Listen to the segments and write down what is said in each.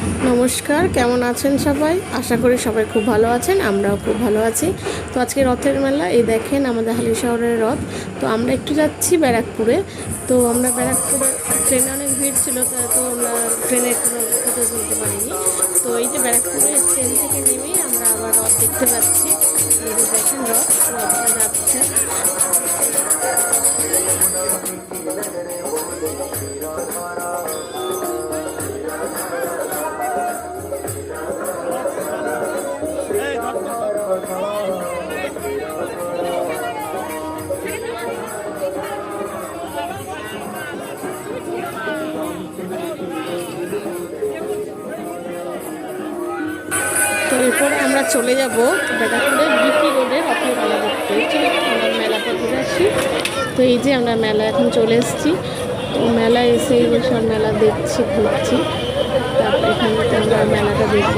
নমস্কার, কেমন আছেন সবাই? আশা করি সবাই খুব ভালো আছেন, আমরাও খুব ভালো আছি। তো আজকে রথের মেলা, এই দেখেন আমাদের হালি শহরের রথ। তো আমরা একটু যাচ্ছি ব্যারাকপুরে। তো আমরা ব্যারাকপুরে ট্রেনে অনেক ভিড় ছিল তাই তো আমরা ট্রেনে কোনো ফটো তুলতে পারিনি। তো এই যে ব্যারাকপুরে ট্রেন থেকে নেমেই আমরা আবার রথ দেখতে পাচ্ছি। দেখেন রথ, রথটা যাচ্ছে। এরপরে আমরা চলে যাব ব্যাটাপুরে বিপি রোডে রথের মেলা দেখতে আমরা মেলাতে ঘুরে আসি তো এই যে আমরা মেলা এখন চলে এসেছি। তো মেলা এসে সব মেলা দেখছি, ঘুরছি। তারপরে এখান থেকে আমরা মেলাটা দেখব।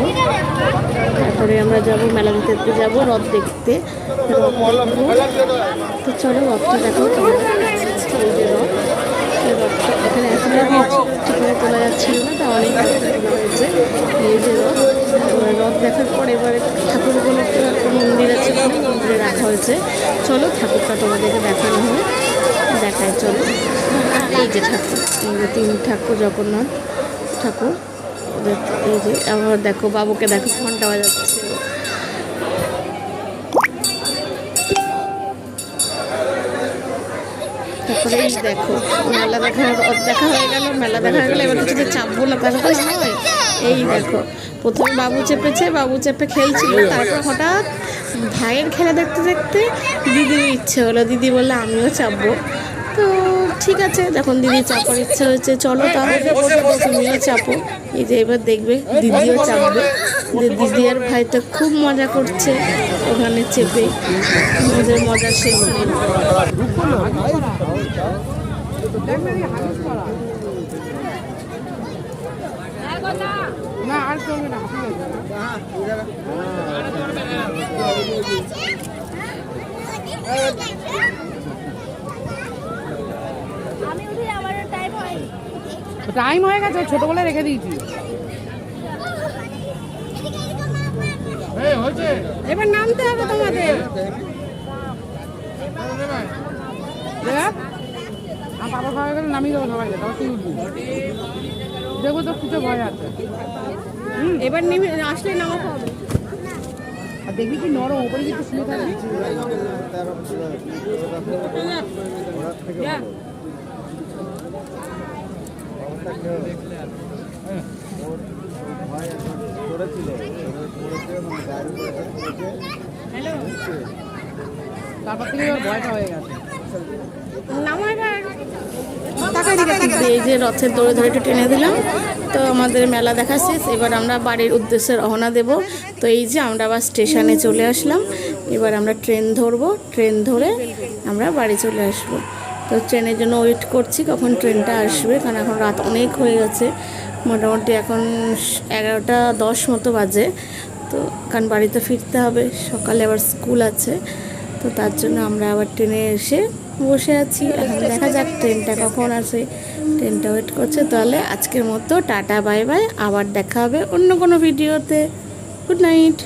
তারপরে আমরা যাব, মেলা দেখতে যাব, রথ দেখতে। তো চলো, রথটা দেখো রথ। এখানে এখনও ঠিকভাবে তোলা যাচ্ছিল না, তা অনেক হয়েছে। এই যে রথ। দেখার পর এবারে ঠাকুরগুলো একটা মন্দির আছে মন্দিরে রাখা হয়েছে। চলো ঠাকুরটা তোমাদেরকে দেখানো হবে দেখায় চলো। এই যে ঠাকুর তিন ঠাকুর, জগন্নাথ ঠাকুর, এই যে আবার দেখো, বাবুকে দেখো ঘণ্টা বাজাচ্ছে। তারপরে এই দেখো, মেলা দেখা দেখা হয়ে গেল, মেলা দেখা হয়ে গেল, এবার কিছু চাপবো না নয় এই দেখো প্রথমে বাবু চেপেছে বাবু চেপে খেলছিল তারপর হঠাৎ ভাইয়ের খেলা দেখতে দেখতে দিদির ইচ্ছে হলো দিদি বললে আমিও চাপবো। তো ঠিক আছে যখন দিদি চাপার ইচ্ছে হয়েছে চলো তাহলে তুমিও চাপো। এই যে এবার দেখবে দিদিও চাপবে। যে দিদি আর ভাই তো খুব মজা করছে ওখানে চেপে। ওদের মজা শেষ না আর চলবে না টাইম হয়ে গেছে ছোটবেলায় রেখে দিয়েছি। এবার নামতে হবে তোমাদের। আমার বাবা খাওয়া গেলে নামিয়ে দেবো সবাইকে তারপর তুই উঠবি। দেখব তো কিছু ভয় আছে। এবার নেমে আসলে নামাতে হবে আর দেখবি কি নরম ওপরে কিছু শুয়ে থাকবি? তারপর থেকে ভয়টা হয়ে গেছে। এই যে রথের দৌড়ে ধরে একটু টেনে দিলাম। তো আমাদের মেলা দেখা শেষ এবার আমরা বাড়ির উদ্দেশ্যে রওনা দেব। তো এই যে আমরা আবার স্টেশনে চলে আসলাম। এবার আমরা ট্রেন ধরবো। ট্রেন ধরে আমরা বাড়ি চলে আসব। তো ট্রেনের জন্য ওয়েট করছি কখন ট্রেনটা আসবে, কারণ এখন রাত অনেক হয়ে গেছে। মোটামুটি এখন এগারোটা দশ মতো বাজে। তো কারণ বাড়িতে ফিরতে হবে। সকালে আবার স্কুল আছে। তো তার জন্য আমরা আবার ট্রেনে এসে বসে আছি। এখন দেখা যাক ট্রেনটা কখন আসে। ট্রেনটা ওয়েট করছে, তাহলে আজকের মতো টাটা, বাই বাই। আবার দেখা হবে অন্য কোনো ভিডিওতে। Good night.